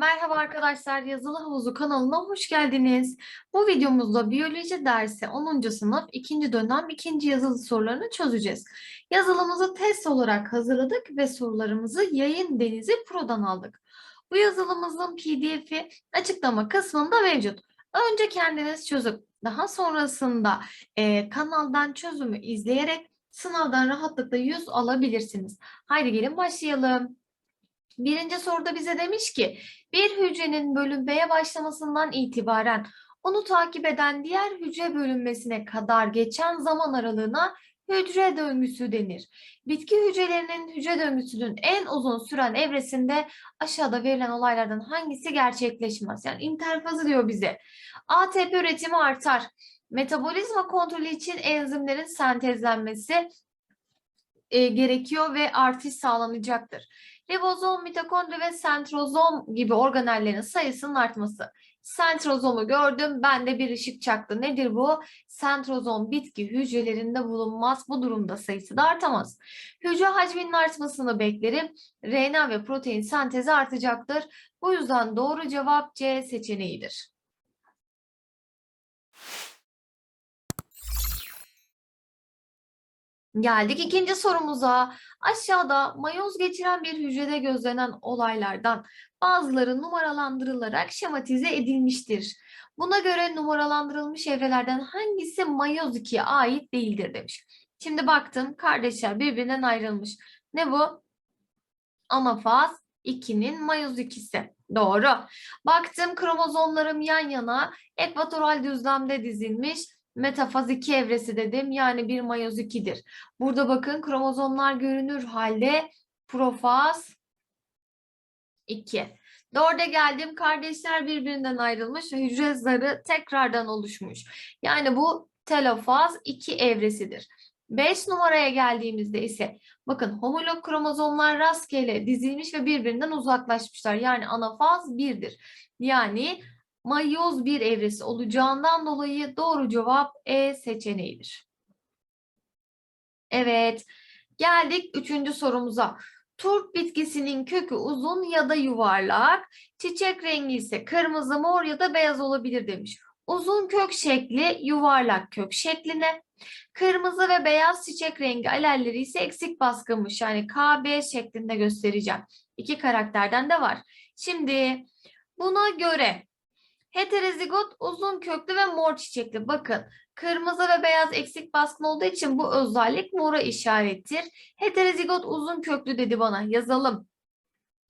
Merhaba arkadaşlar, Yazılı Havuzu kanalına hoş geldiniz. Bu videomuzda biyoloji dersi 10. sınıf 2. dönem 2. yazılı sorularını çözeceğiz. Yazılımızı test olarak hazırladık ve sorularımızı Yayın Denizi Pro'dan aldık. Bu yazılımızın PDF'i açıklama kısmında mevcut. Önce kendiniz çözüp daha sonrasında e, kanaldan çözümü izleyerek sınavdan rahatlıkla 100 alabilirsiniz. Haydi gelin başlayalım. Birinci soruda bize demiş ki bir hücrenin bölünmeye başlamasından itibaren onu takip eden diğer hücre bölünmesine kadar geçen zaman aralığına hücre döngüsü denir. Bitki hücrelerinin hücre döngüsünün en uzun süren evresinde aşağıda verilen olaylardan hangisi gerçekleşmez? Yani interfazı diyor bize. ATP üretimi artar. Metabolizma kontrolü için enzimlerin sentezlenmesi e, gerekiyor ve artış sağlanacaktır. Ribozom, mitokondri ve sentrozom gibi organellerin sayısının artması. Sentrozomu gördüm, bende bir ışık çaktı. Nedir bu? Sentrozom bitki hücrelerinde bulunmaz. Bu durumda sayısı da artamaz. Hücre hacminin artmasını beklerim. RNA ve protein sentezi artacaktır. Bu yüzden doğru cevap C seçeneğidir. Geldik ikinci sorumuza. Aşağıda mayoz geçiren bir hücrede gözlenen olaylardan bazıları numaralandırılarak şematize edilmiştir. Buna göre numaralandırılmış evrelerden hangisi mayoz 2'ye ait değildir demiş. Şimdi baktım kardeşler birbirinden ayrılmış. Ne bu? Anafaz 2'nin mayoz 2'si. Doğru. Baktım kromozomlarım yan yana ekvatoral düzlemde dizilmiş metafaz 2 evresi dedim. Yani bir mayoz 2'dir. Burada bakın kromozomlar görünür halde profaz 2. Dörde geldim. Kardeşler birbirinden ayrılmış ve hücre zarı tekrardan oluşmuş. Yani bu telofaz 2 evresidir. 5 numaraya geldiğimizde ise bakın homolog kromozomlar rastgele dizilmiş ve birbirinden uzaklaşmışlar. Yani anafaz 1'dir. Yani mayoz bir evresi olacağından dolayı doğru cevap E seçeneğidir. Evet, geldik üçüncü sorumuza. Turp bitkisinin kökü uzun ya da yuvarlak, çiçek rengi ise kırmızı, mor ya da beyaz olabilir demiş. Uzun kök şekli yuvarlak kök şekline, kırmızı ve beyaz çiçek rengi alelleri ise eksik baskınmış. Yani KB şeklinde göstereceğim. İki karakterden de var. Şimdi buna göre Heterozigot uzun köklü ve mor çiçekli. Bakın kırmızı ve beyaz eksik baskın olduğu için bu özellik mora işarettir. Heterozigot uzun köklü dedi bana. Yazalım.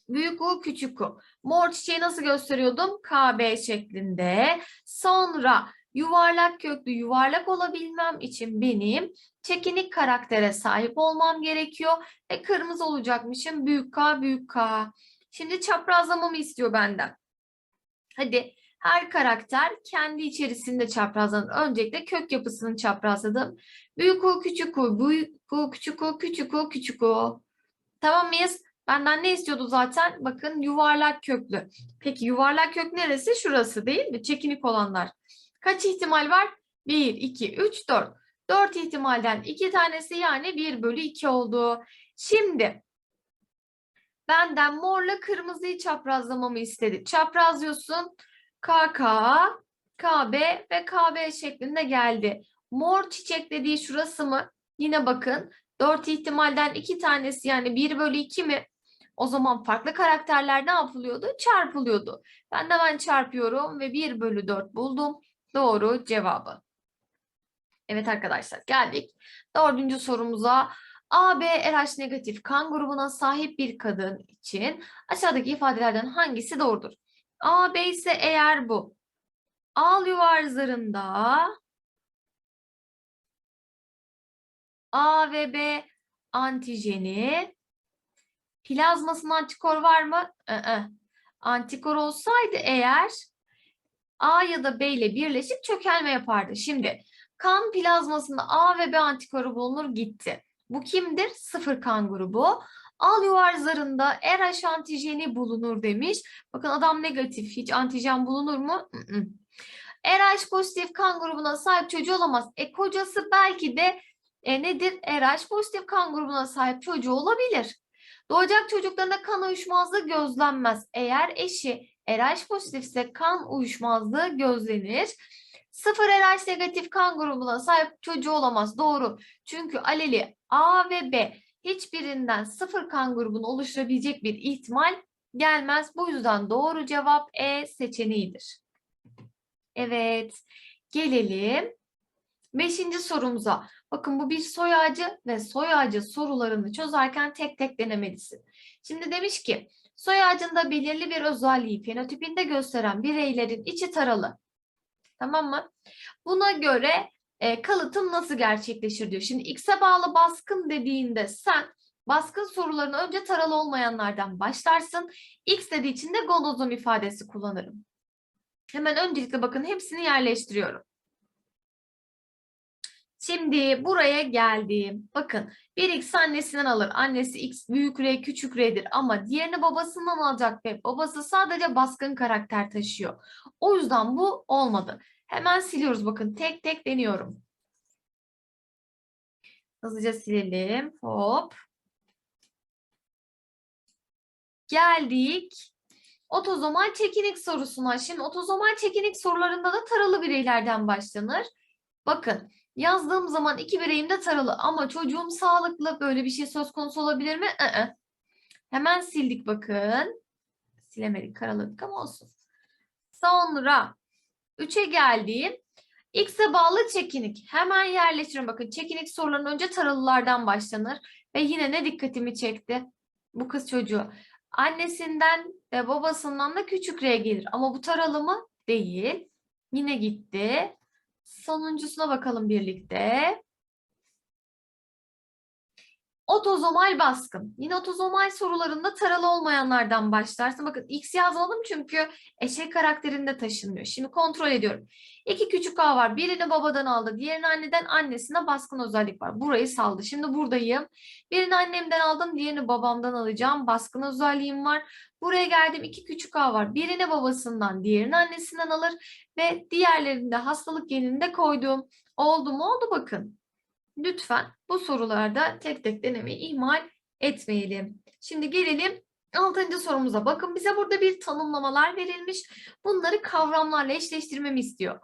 Büyük U küçük U. Mor çiçeği nasıl gösteriyordum? KB şeklinde. Sonra yuvarlak köklü yuvarlak olabilmem için benim çekinik karaktere sahip olmam gerekiyor. Ve kırmızı olacakmışım. Büyük K büyük K. Şimdi çaprazlamamı istiyor benden. Hadi her karakter kendi içerisinde çaprazlanır. Öncelikle kök yapısını çaprazladım. Büyük U, küçük U, büyük U, küçük U, küçük U, küçük U. Tamam mıyız? Benden ne istiyordu zaten? Bakın yuvarlak köklü. Peki yuvarlak kök neresi? Şurası değil mi? Çekinik olanlar. Kaç ihtimal var? 1, 2, 3, 4. 4 ihtimalden 2 tanesi yani 1 bölü 2 oldu. Şimdi benden morla kırmızıyı çaprazlamamı istedi. Çaprazlıyorsun. KK, KB ve KB şeklinde geldi. Mor çiçek dediği şurası mı? Yine bakın 4 ihtimalden 2 tanesi yani 1 bölü 2 mi? O zaman farklı karakterler ne yapılıyordu? Çarpılıyordu. Ben de ben çarpıyorum ve 1 bölü 4 buldum. Doğru cevabı. Evet arkadaşlar geldik. Dördüncü sorumuza. AB RH negatif kan grubuna sahip bir kadın için aşağıdaki ifadelerden hangisi doğrudur? A, B ise eğer bu. Al yuvar zarında A ve B antijeni plazmasında antikor var mı? I Antikor olsaydı eğer A ya da B ile birleşip çökelme yapardı. Şimdi kan plazmasında A ve B antikoru bulunur gitti. Bu kimdir? Sıfır kan grubu. Al yuvar zarında RH antijeni bulunur demiş. Bakın adam negatif. Hiç antijen bulunur mu? RH pozitif kan grubuna sahip çocuğu olamaz. E kocası belki de e, nedir? RH pozitif kan grubuna sahip çocuğu olabilir. Doğacak çocuklarında kan uyuşmazlığı gözlenmez. Eğer eşi RH pozitifse kan uyuşmazlığı gözlenir. Sıfır RH negatif kan grubuna sahip çocuğu olamaz. Doğru. Çünkü aleli A ve B hiçbirinden sıfır kan grubunu oluşturabilecek bir ihtimal gelmez. Bu yüzden doğru cevap E seçeneğidir. Evet. Gelelim beşinci sorumuza. Bakın bu bir soy ağacı ve soy ağacı sorularını çözerken tek tek denemelisin. Şimdi demiş ki soy ağacında belirli bir özelliği fenotipinde gösteren bireylerin içi taralı. Tamam mı? Buna göre e, kalıtım nasıl gerçekleşir diyor. Şimdi X'e bağlı baskın dediğinde sen baskın sorularını önce taralı olmayanlardan başlarsın. X dediği için de gondozom ifadesi kullanırım. Hemen öncelikle bakın hepsini yerleştiriyorum. Şimdi buraya geldim. Bakın bir X annesinden alır. Annesi X büyük R küçük R'dir ama diğerini babasından alacak ve babası sadece baskın karakter taşıyor. O yüzden bu olmadı. Hemen siliyoruz bakın tek tek deniyorum. Hızlıca silelim. Hop. Geldik. Otozomal çekinik sorusuna. Şimdi otozomal çekinik sorularında da taralı bireylerden başlanır. Bakın yazdığım zaman iki bireyim de taralı ama çocuğum sağlıklı böyle bir şey söz konusu olabilir mi? I-ı. Hemen sildik bakın. Silemedik karaladık ama olsun. Sonra 3'e geldiğim X'e bağlı çekinik. Hemen yerleştiriyorum. Bakın çekinik soruların önce taralılardan başlanır. Ve yine ne dikkatimi çekti? Bu kız çocuğu. Annesinden ve babasından da küçük R gelir. Ama bu taralı mı? Değil. Yine gitti. Sonuncusuna bakalım birlikte. Otozomal baskın. Yine otozomal sorularında taralı olmayanlardan başlarsın. Bakın X yazmadım çünkü eşek karakterinde taşınmıyor. Şimdi kontrol ediyorum. İki küçük A var. Birini babadan aldı. Diğerini anneden annesine baskın özellik var. Burayı saldı. Şimdi buradayım. Birini annemden aldım. Diğerini babamdan alacağım. Baskın özelliğim var. Buraya geldim. İki küçük A var. Birini babasından, diğerini annesinden alır. Ve diğerlerinde hastalık genini de koydum. Oldu mu? Oldu bakın. Lütfen bu sorularda tek tek denemeyi ihmal etmeyelim. Şimdi gelelim altıncı sorumuza. Bakın bize burada bir tanımlamalar verilmiş. Bunları kavramlarla eşleştirmemi istiyor.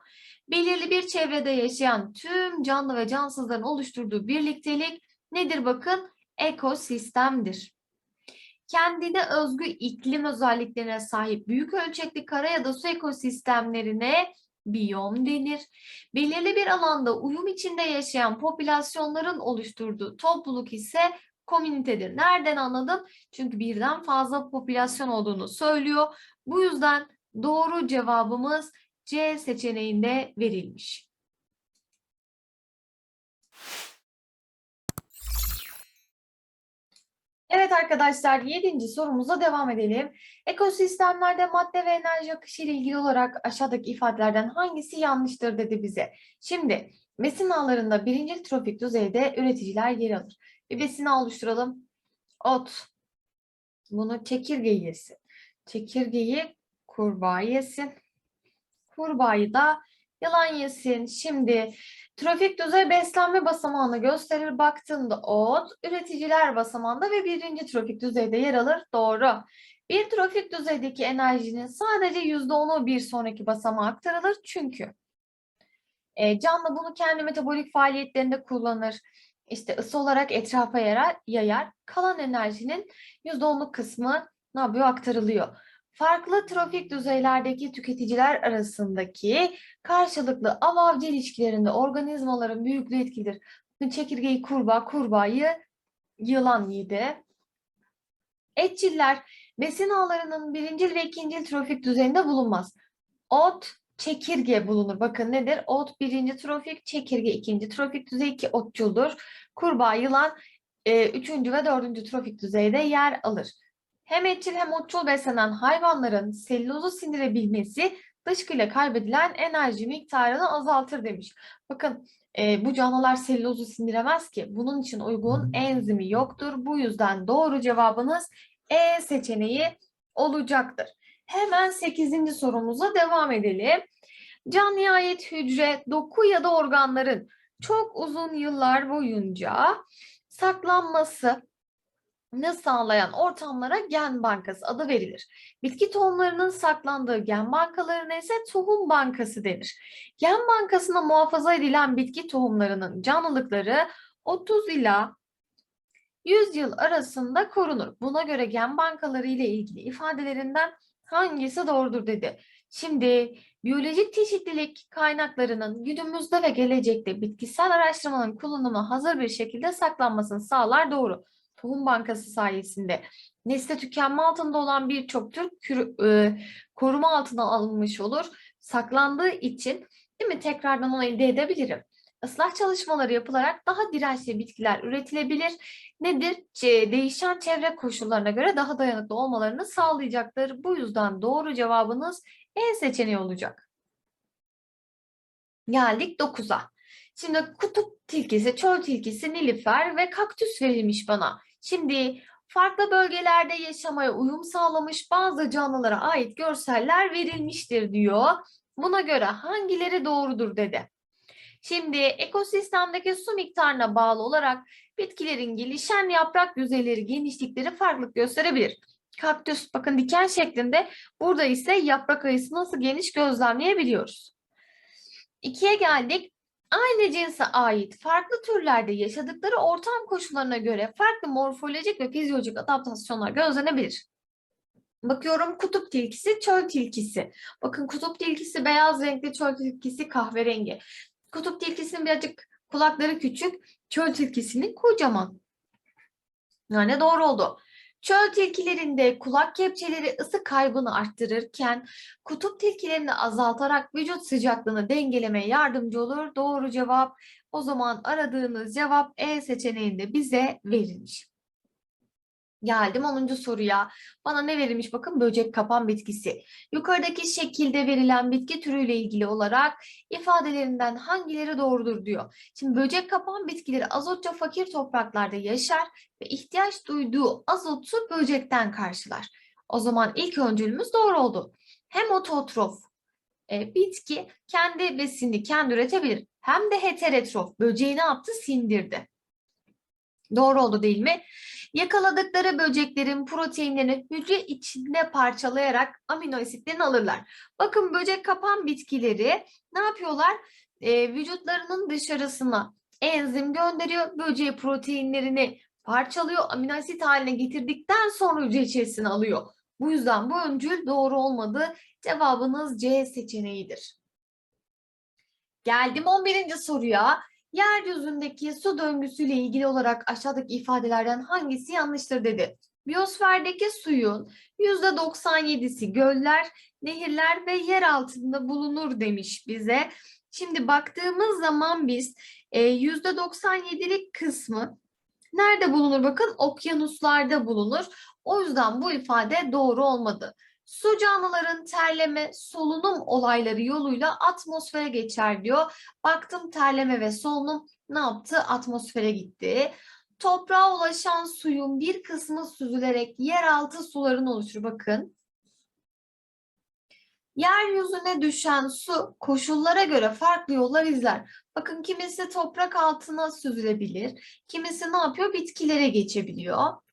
Belirli bir çevrede yaşayan tüm canlı ve cansızların oluşturduğu birliktelik nedir bakın? Ekosistemdir. Kendine özgü iklim özelliklerine sahip büyük ölçekli kara ya da su ekosistemlerine biyom denir. Belirli bir alanda uyum içinde yaşayan popülasyonların oluşturduğu topluluk ise komünitedir. Nereden anladım? Çünkü birden fazla popülasyon olduğunu söylüyor. Bu yüzden doğru cevabımız C seçeneğinde verilmiş. Evet arkadaşlar yedinci sorumuza devam edelim. Ekosistemlerde madde ve enerji akışı ile ilgili olarak aşağıdaki ifadelerden hangisi yanlıştır dedi bize. Şimdi besin ağlarında birinci trofik düzeyde üreticiler yer alır. Bir besin ağı oluşturalım. Ot. Bunu çekirge yesin. Çekirgeyi kurbağa yesin. Kurbağayı da yılan yesin. Şimdi trafik düzey beslenme basamağını gösterir. Baktığında ot, üreticiler basamağında ve birinci trafik düzeyde yer alır. Doğru. Bir trafik düzeydeki enerjinin sadece %10'u bir sonraki basamağa aktarılır. Çünkü e, canlı bunu kendi metabolik faaliyetlerinde kullanır. İşte ısı olarak etrafa yayar. Kalan enerjinin %10'luk kısmı ne yapıyor? Aktarılıyor. Farklı trafik düzeylerdeki tüketiciler arasındaki karşılıklı av-avcı ilişkilerinde organizmaların büyüklüğü etkilidir. Çekirgeyi kurbağa, kurbağayı yılan yedi. Etçiller besin ağlarının birincil ve ikincil trofik düzeyinde bulunmaz. Ot, çekirge bulunur. Bakın nedir? Ot birinci trofik, çekirge ikinci trofik düzey ki otçuldur. Kurbağa, yılan e, üçüncü ve dördüncü trofik düzeyde yer alır. Hem etçil hem otçul beslenen hayvanların selülozu sindirebilmesi dışkıyla kaybedilen enerji miktarını azaltır demiş. Bakın e, bu canlılar selülozu sindiremez ki. Bunun için uygun enzimi yoktur. Bu yüzden doğru cevabınız E seçeneği olacaktır. Hemen 8. sorumuza devam edelim. Can nihayet hücre, doku ya da organların çok uzun yıllar boyunca saklanması sağlayan ortamlara gen bankası adı verilir. Bitki tohumlarının saklandığı gen bankalarına ise tohum bankası denir. Gen bankasına muhafaza edilen bitki tohumlarının canlılıkları 30 ila 100 yıl arasında korunur. Buna göre gen bankaları ile ilgili ifadelerinden hangisi doğrudur dedi. Şimdi biyolojik çeşitlilik kaynaklarının günümüzde ve gelecekte bitkisel araştırmanın kullanımına hazır bir şekilde saklanmasını sağlar doğru. Tohum Bankası sayesinde nesli tükenme altında olan birçok tür e, koruma altına alınmış olur. Saklandığı için değil mi tekrardan onu elde edebilirim. Islah çalışmaları yapılarak daha dirençli bitkiler üretilebilir. Nedir? Değişen çevre koşullarına göre daha dayanıklı olmalarını sağlayacaktır. Bu yüzden doğru cevabınız E seçeneği olacak. Geldik 9'a. Şimdi kutup tilkisi, çöl tilkisi, nilüfer ve kaktüs verilmiş bana. Şimdi farklı bölgelerde yaşamaya uyum sağlamış bazı canlılara ait görseller verilmiştir diyor. Buna göre hangileri doğrudur dedi. Şimdi ekosistemdeki su miktarına bağlı olarak bitkilerin gelişen yaprak yüzeyleri, genişlikleri farklılık gösterebilir. Kaktüs bakın diken şeklinde, burada ise yaprak ayısı nasıl geniş gözlemleyebiliyoruz. İkiye geldik. Aynı cinse ait farklı türlerde yaşadıkları ortam koşullarına göre farklı morfolojik ve fizyolojik adaptasyonlar gözlenebilir. Bakıyorum kutup tilkisi, çöl tilkisi. Bakın kutup tilkisi beyaz renkli, çöl tilkisi kahverengi. Kutup tilkisinin birazcık kulakları küçük, çöl tilkisinin kocaman. Yani doğru oldu. Çöl tilkilerinde kulak kepçeleri ısı kaybını arttırırken kutup tilkilerini azaltarak vücut sıcaklığını dengelemeye yardımcı olur. Doğru cevap o zaman aradığınız cevap E seçeneğinde bize verilmiş. Geldim 10. soruya. Bana ne verilmiş bakın böcek kapan bitkisi. Yukarıdaki şekilde verilen bitki türüyle ilgili olarak ifadelerinden hangileri doğrudur diyor. Şimdi böcek kapan bitkileri azotça fakir topraklarda yaşar ve ihtiyaç duyduğu azotu böcekten karşılar. O zaman ilk öncülümüz doğru oldu. Hem ototrof e, bitki kendi besinini kendi üretebilir. Hem de heterotrof böceği ne yaptı? Sindirdi. Doğru oldu değil mi? Yakaladıkları böceklerin proteinlerini hücre içinde parçalayarak amino asitlerini alırlar. Bakın böcek kapan bitkileri ne yapıyorlar? Ee, vücutlarının dışarısına enzim gönderiyor. Böceği proteinlerini parçalıyor. Amino asit haline getirdikten sonra hücre içerisine alıyor. Bu yüzden bu öncül doğru olmadı. Cevabınız C seçeneğidir. Geldim 11. soruya. Yeryüzündeki su döngüsüyle ilgili olarak aşağıdaki ifadelerden hangisi yanlıştır dedi. Biyosferdeki suyun %97'si göller, nehirler ve yer altında bulunur demiş bize. Şimdi baktığımız zaman biz e, %97'lik kısmı nerede bulunur? Bakın okyanuslarda bulunur. O yüzden bu ifade doğru olmadı. Su canlıların terleme, solunum olayları yoluyla atmosfere geçer diyor. Baktım terleme ve solunum ne yaptı? Atmosfere gitti. Toprağa ulaşan suyun bir kısmı süzülerek yeraltı suların oluşur. Bakın. Yeryüzüne düşen su koşullara göre farklı yollar izler. Bakın kimisi toprak altına süzülebilir. Kimisi ne yapıyor? Bitkilere geçebiliyor.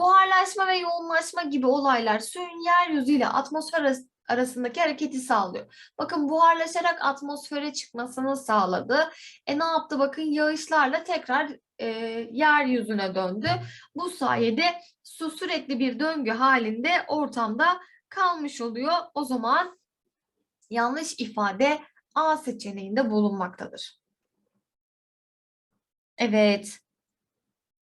Buharlaşma ve yoğunlaşma gibi olaylar suyun yeryüzüyle atmosfer arası- arasındaki hareketi sağlıyor. Bakın buharlaşarak atmosfere çıkmasını sağladı. E ne yaptı? Bakın yağışlarla tekrar e, yeryüzüne döndü. Bu sayede su sürekli bir döngü halinde ortamda kalmış oluyor. O zaman yanlış ifade A seçeneğinde bulunmaktadır. Evet.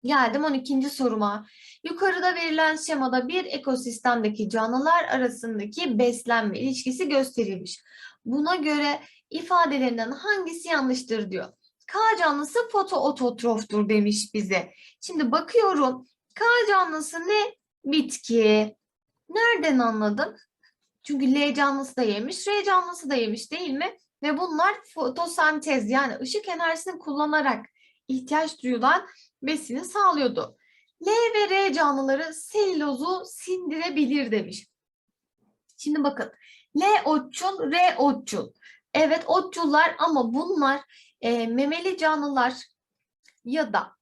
Geldim 12. soruma. Yukarıda verilen şemada bir ekosistemdeki canlılar arasındaki beslenme ilişkisi gösterilmiş. Buna göre ifadelerinden hangisi yanlıştır diyor. K canlısı fotoototroftur demiş bize. Şimdi bakıyorum. K canlısı ne? Bitki. Nereden anladım? Çünkü L canlısı da yemiş, R canlısı da yemiş değil mi? Ve bunlar fotosentez yani ışık enerjisini kullanarak ihtiyaç duyulan besini sağlıyordu. L ve R canlıları selülozu sindirebilir demiş. Şimdi bakın L otçul, R otçul. Evet otçullar ama bunlar e, memeli canlılar ya da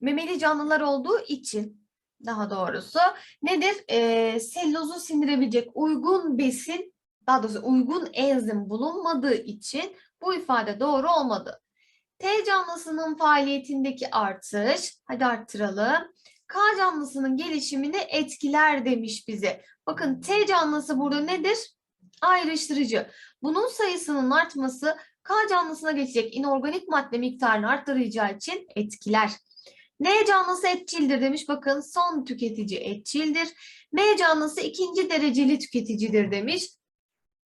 memeli canlılar olduğu için daha doğrusu nedir? Ee, selülozu sindirebilecek uygun besin, daha doğrusu uygun enzim bulunmadığı için bu ifade doğru olmadı. T canlısının faaliyetindeki artış, hadi arttıralım. K canlısının gelişimini etkiler demiş bize. Bakın T canlısı burada nedir? Ayrıştırıcı. Bunun sayısının artması K canlısına geçecek inorganik madde miktarını arttıracağı için etkiler. N canlısı etçildir demiş. Bakın son tüketici etçildir. M canlısı ikinci dereceli tüketicidir demiş.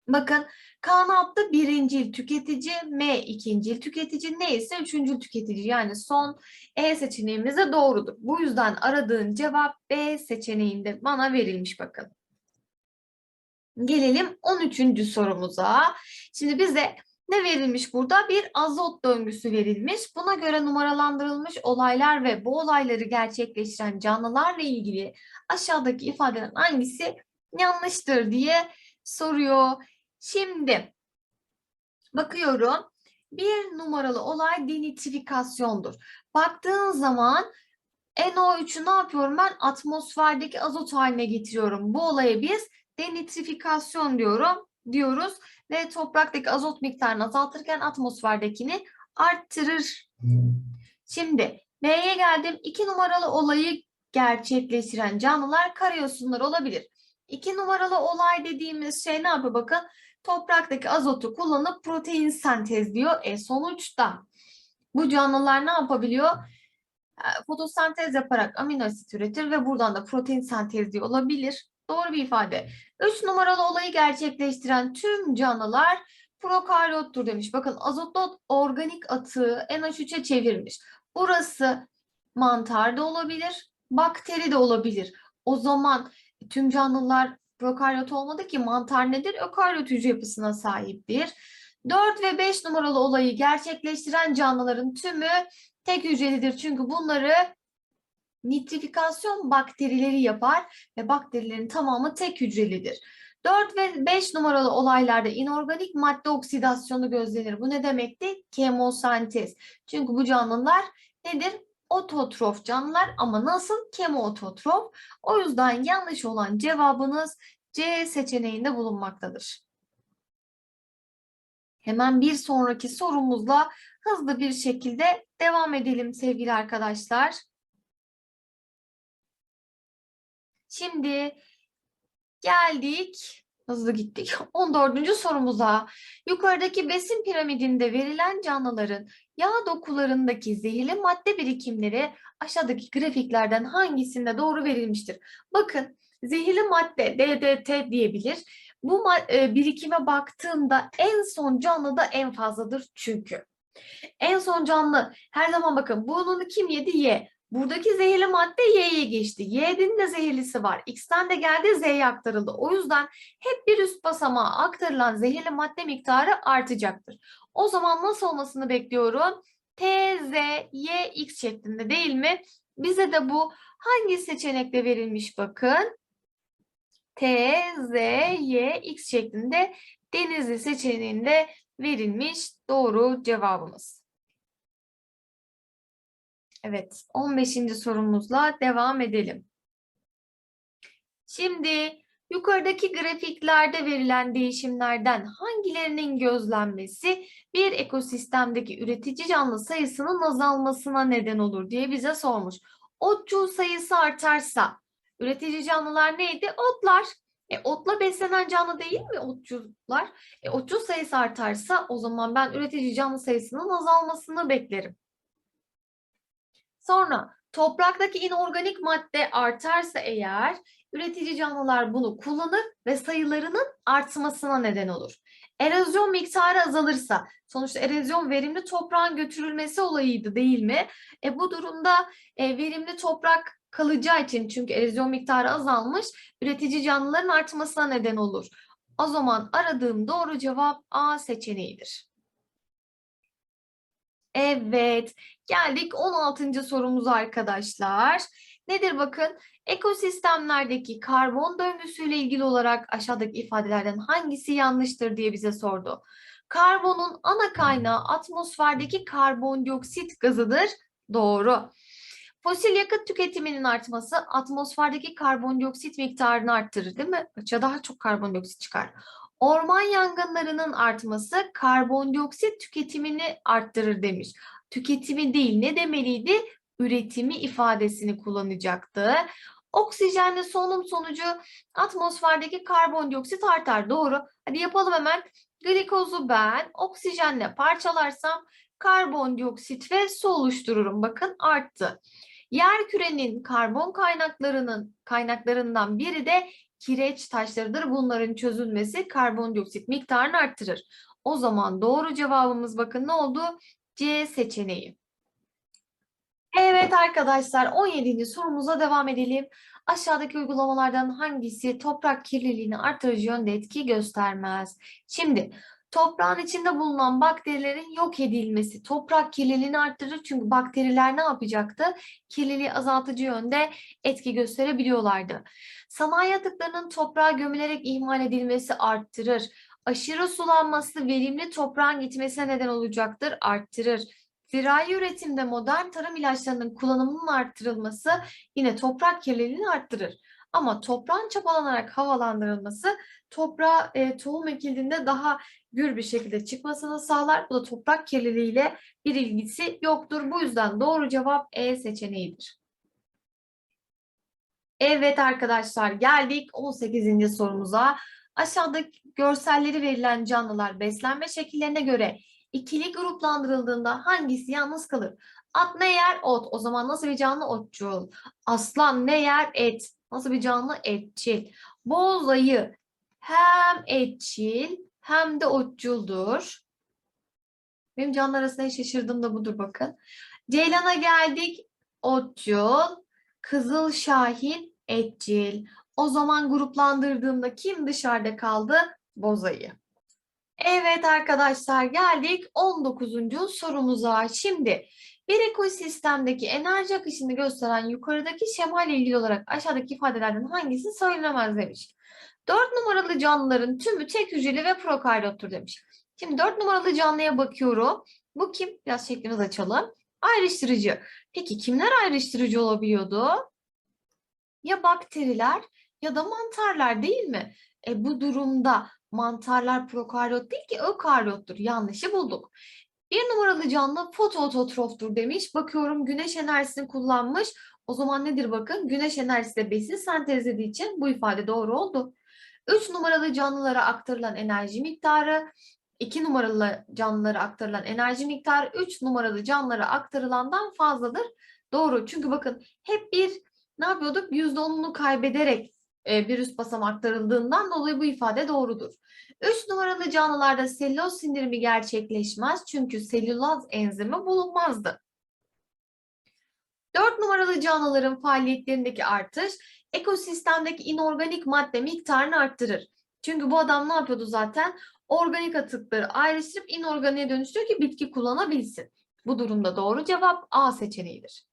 Bakın K ne yaptı? Birincil tüketici, M ikincil tüketici, N ise üçüncül tüketici. Yani son E seçeneğimiz de doğrudur. Bu yüzden aradığın cevap B seçeneğinde bana verilmiş bakın. Gelelim 13. sorumuza. Şimdi bize ne verilmiş burada? Bir azot döngüsü verilmiş. Buna göre numaralandırılmış olaylar ve bu olayları gerçekleştiren canlılarla ilgili aşağıdaki ifadelerin hangisi yanlıştır diye soruyor. Şimdi bakıyorum. Bir numaralı olay denitrifikasyondur. Baktığın zaman NO3'ü ne yapıyorum ben? Atmosferdeki azot haline getiriyorum. Bu olaya biz denitrifikasyon diyorum diyoruz ve topraktaki azot miktarını azaltırken atmosferdekini arttırır. Şimdi B'ye geldim. İki numaralı olayı gerçekleştiren canlılar karyosunlar olabilir. İki numaralı olay dediğimiz şey ne yapıyor bakın? Topraktaki azotu kullanıp protein sentezliyor. E sonuçta bu canlılar ne yapabiliyor? E, Fotosentez yaparak amino asit üretir ve buradan da protein sentezliyor olabilir. Doğru bir ifade. Üç numaralı olayı gerçekleştiren tüm canlılar prokaryottur demiş. Bakın azotlu organik atığı NH3'e çevirmiş. Burası mantar da olabilir, bakteri de olabilir. O zaman tüm canlılar prokaryot olmadı ki mantar nedir? Ökaryot hücre yapısına sahiptir. 4 ve 5 numaralı olayı gerçekleştiren canlıların tümü tek hücrelidir. Çünkü bunları nitrifikasyon bakterileri yapar ve bakterilerin tamamı tek hücrelidir. 4 ve 5 numaralı olaylarda inorganik madde oksidasyonu gözlenir. Bu ne demekti? Kemosentez. Çünkü bu canlılar nedir? Ototrof canlılar ama nasıl? Kemoototrof. O yüzden yanlış olan cevabınız C seçeneğinde bulunmaktadır. Hemen bir sonraki sorumuzla hızlı bir şekilde devam edelim sevgili arkadaşlar. Şimdi geldik, hızlı gittik. 14. sorumuza. Yukarıdaki besin piramidinde verilen canlıların yağ dokularındaki zehirli madde birikimleri aşağıdaki grafiklerden hangisinde doğru verilmiştir? Bakın zehirli madde DDT diyebilir. Bu e, birikime baktığımda en son canlıda en fazladır çünkü. En son canlı her zaman bakın bunu kim yedi? Y. Buradaki zehirli madde Y'ye geçti. Y'nin de zehirlisi var. X'ten de geldi Z'ye aktarıldı. O yüzden hep bir üst basamağa aktarılan zehirli madde miktarı artacaktır. O zaman nasıl olmasını bekliyorum? T, Z, Y, X şeklinde değil mi? Bize de bu hangi seçenekle verilmiş bakın? T, Z, Y, X şeklinde denizli seçeneğinde verilmiş doğru cevabımız. Evet, 15. sorumuzla devam edelim. Şimdi yukarıdaki grafiklerde verilen değişimlerden hangilerinin gözlenmesi bir ekosistemdeki üretici canlı sayısının azalmasına neden olur diye bize sormuş. Otçul sayısı artarsa üretici canlılar neydi? Otlar. E, otla beslenen canlı değil mi otçullar? E, otçul sayısı artarsa o zaman ben üretici canlı sayısının azalmasını beklerim. Sonra topraktaki inorganik madde artarsa eğer üretici canlılar bunu kullanır ve sayılarının artmasına neden olur. Erozyon miktarı azalırsa sonuçta erozyon verimli toprağın götürülmesi olayıydı değil mi? E, bu durumda e, verimli toprak kalacağı için çünkü erozyon miktarı azalmış üretici canlıların artmasına neden olur. O zaman aradığım doğru cevap A seçeneğidir. Evet, geldik 16. sorumuza arkadaşlar. Nedir bakın? Ekosistemlerdeki karbon döngüsüyle ilgili olarak aşağıdaki ifadelerden hangisi yanlıştır diye bize sordu. Karbonun ana kaynağı atmosferdeki karbondioksit gazıdır. Doğru. Fosil yakıt tüketiminin artması atmosferdeki karbondioksit miktarını arttırır değil mi? Açığa daha çok karbondioksit çıkar. Orman yangınlarının artması karbondioksit tüketimini arttırır demiş. Tüketimi değil ne demeliydi? Üretimi ifadesini kullanacaktı. Oksijenli solunum sonucu atmosferdeki karbondioksit artar. Doğru. Hadi yapalım hemen. Glikozu ben oksijenle parçalarsam karbondioksit ve su oluştururum. Bakın arttı. Yer kürenin karbon kaynaklarının kaynaklarından biri de kireç taşlarıdır. Bunların çözülmesi karbondioksit miktarını arttırır. O zaman doğru cevabımız bakın ne oldu? C seçeneği. Evet arkadaşlar 17. sorumuza devam edelim. Aşağıdaki uygulamalardan hangisi toprak kirliliğini artırıcı yönde etki göstermez? Şimdi toprağın içinde bulunan bakterilerin yok edilmesi toprak kirliliğini arttırır. Çünkü bakteriler ne yapacaktı? Kirliliği azaltıcı yönde etki gösterebiliyorlardı. Sanayi atıklarının toprağa gömülerek ihmal edilmesi arttırır. Aşırı sulanması verimli toprağın gitmesine neden olacaktır, arttırır. Zirai üretimde modern tarım ilaçlarının kullanımının arttırılması yine toprak kirliliğini arttırır. Ama toprağın çapalanarak havalandırılması toprağa e, tohum ekildiğinde daha gür bir şekilde çıkmasını sağlar. Bu da toprak kirliliğiyle bir ilgisi yoktur. Bu yüzden doğru cevap E seçeneğidir. Evet arkadaşlar geldik 18. sorumuza. Aşağıdaki görselleri verilen canlılar beslenme şekillerine göre ikili gruplandırıldığında hangisi yalnız kalır? At ne yer? Ot. O zaman nasıl bir canlı? Otçul. Aslan ne yer? Et. Nasıl bir canlı? Etçil. Boz ayı hem etçil hem de otçuldur. Benim canlı arasında şaşırdığım da budur bakın. Ceylan'a geldik. Otçul. Kızıl Şahin etçil. O zaman gruplandırdığımda kim dışarıda kaldı? Bozayı. Evet arkadaşlar geldik 19. sorumuza. Şimdi bir ekosistemdeki enerji akışını gösteren yukarıdaki şema ilgili olarak aşağıdaki ifadelerden hangisi söylenemez demiş. 4 numaralı canlıların tümü tek hücreli ve prokaryottur demiş. Şimdi 4 numaralı canlıya bakıyorum. Bu kim? Biraz şeklimizi açalım. Ayrıştırıcı. Peki kimler ayrıştırıcı olabiliyordu? Ya bakteriler ya da mantarlar değil mi? E, bu durumda mantarlar prokaryot değil ki ökaryottur. Yanlışı bulduk. Bir numaralı canlı fotoototroftur demiş. Bakıyorum güneş enerjisini kullanmış. O zaman nedir bakın? Güneş enerjisi de besin sentezlediği için bu ifade doğru oldu. 3 numaralı canlılara aktarılan enerji miktarı, 2 numaralı canlılara aktarılan enerji miktarı 3 numaralı canlılara aktarılandan fazladır. Doğru. Çünkü bakın hep bir ne yapıyorduk? %10'unu kaybederek e, bir üst basam aktarıldığından dolayı bu ifade doğrudur. 3 numaralı canlılarda selüloz sindirimi gerçekleşmez çünkü selüloz enzimi bulunmazdı. 4 numaralı canlıların faaliyetlerindeki artış ekosistemdeki inorganik madde miktarını arttırır. Çünkü bu adam ne yapıyordu zaten? Organik atıkları ayrıştırıp inorganiğe dönüştürüyor ki bitki kullanabilsin. Bu durumda doğru cevap A seçeneğidir.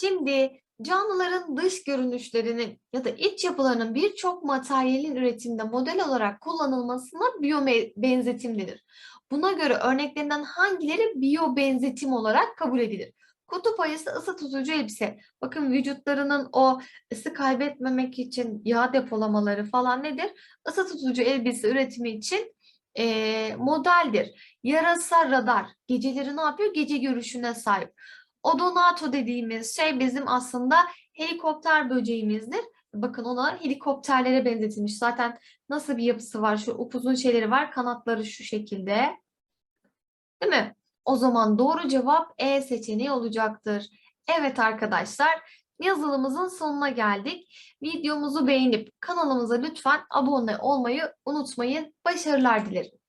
Şimdi canlıların dış görünüşlerinin ya da iç yapılarının birçok materyalin üretiminde model olarak kullanılmasına biyobenzetim denir. Buna göre örneklerinden hangileri biyobenzetim olarak kabul edilir? Kutup ayısı ısı tutucu elbise. Bakın vücutlarının o ısı kaybetmemek için yağ depolamaları falan nedir? Isı tutucu elbise üretimi için e, modeldir. Yarasa radar. Geceleri ne yapıyor? Gece görüşüne sahip. Odonato dediğimiz şey bizim aslında helikopter böceğimizdir. Bakın ona helikopterlere benzetilmiş. Zaten nasıl bir yapısı var? Şu upuzun şeyleri var. Kanatları şu şekilde. Değil mi? O zaman doğru cevap E seçeneği olacaktır. Evet arkadaşlar yazılımızın sonuna geldik. Videomuzu beğenip kanalımıza lütfen abone olmayı unutmayın. Başarılar dilerim.